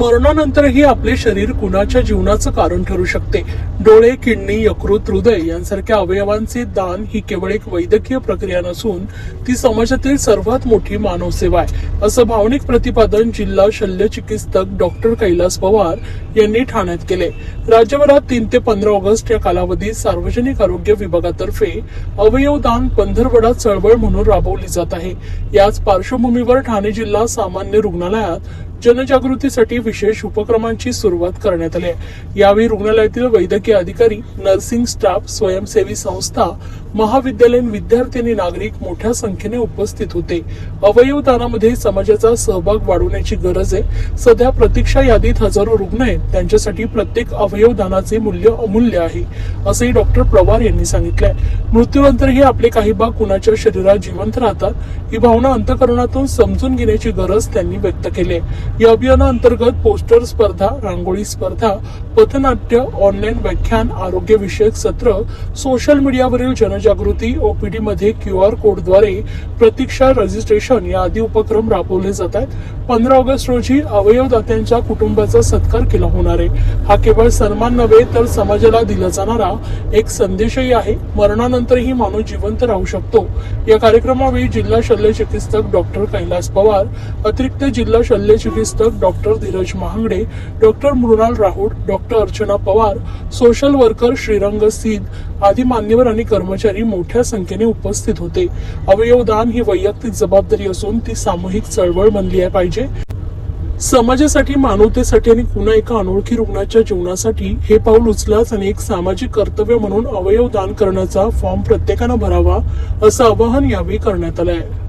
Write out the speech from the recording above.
मरणानंतरही आपले शरीर कुणाच्या जीवनाचं कारण ठरू शकते? डोळे किडनी यकृत हृदय यांसारख्या अवयवांचे दान ही केवळ एक वैद्यकीय प्रक्रिया नसून ती समाजातील सर्वात मोठी मानव सेवा आहे. असं भावनिक प्रतिपादन जिल्हा शल्य चिकित्सक डॉक्टर कैलास पवार यांनी ठाण्यात केले. राज्यभरात तीन ते पंधरा ऑगस्ट या कालावधीत सार्वजनिक आरोग्य विभागातर्फे अवयव दान पंधरवडा चळवळ म्हणून राबवली जात आहे. याच पार्श्वभूमीवर ठाणे जिल्हा सामान्य रुग्णालयात जनजागृतीसाठी विशेष उपक्रमांची सुरुवात करण्यात आली आहे. यावेळी रुग्णालयातील वैद्यकीय अधिकारी नर्सिंग स्टाफ स्वयंसेवी संस्था महाविद्यालयीन विद्यार्थी आणि नागरिक मोठ्या संख्येने उपस्थित होते. अवयव दानामध्ये समाजाचा सहभाग वाढवण्याची गरज आहे. सध्या प्रतीक्षा यादीत हजारो रुग्ण आहेत. त्यांच्यासाठी प्रत्येक अवयव दानाचे मूल्य अमूल्य आहे असंही डॉक्टर पवार यांनी सांगितलंय. मृत्यूनंतरही आपले काही भाग कुणाच्या शरीरात जिवंत राहतात ही भावना अंतकरणातून समजून घेण्याची गरज त्यांनी व्यक्त केली आहे. या अभियानाअंतर्गत पोस्टर स्पर्धा रांगोळी स्पर्धा पथनाट्य ऑनलाईन व्याख्यान आरोग्य विषयक सत्र सोशल मीडियावरील जनजागृती ओपीडी मध्ये क्यू आर कोडद्वारे प्रतीक्षा रजिस्ट्रेशन या आदी उपक्रम राबवले जात आहेत. पंधरा ऑगस्ट रोजी अवयवदात्यांच्या कुटुंबाचा सत्कार केला होणार आहे. हा केवळ सन्मान नव्हे तर समाजाला दिला जाणारा एक संदेशही आहे. मरणानंतरही माणूस जिवंत राहू शकतो. या कार्यक्रमावेळी जिल्हा शल्य चिकित्सक डॉक्टर कैलास पवार अतिरिक्त जिल्हा शल्य चिकित्सक doctor Dheeraj Mahangade doctor Mrunal Rahul doctor Archana Pawar social worker Shrirang Siddha आदी मान्यवर आणि कर्मचारी मोठ्या संख्येने उपस्थित होते. अवयवदान ही वैयक्तिक जबाबदारी असून ती सामूहिक चळवळ बनली आहे पाहिजे. समाजासाठी मानवतेसाठी आणि पुन्हा एका अनोळखी रुग्णाच्या जीवनासाठी हे पाऊल उचलाच आणि एक सामाजिक कर्तव्य म्हणून अवयव दान करण्याचा फॉर्म प्रत्येकानं भरावा असं आवाहन यावेळी करण्यात आलं आहे.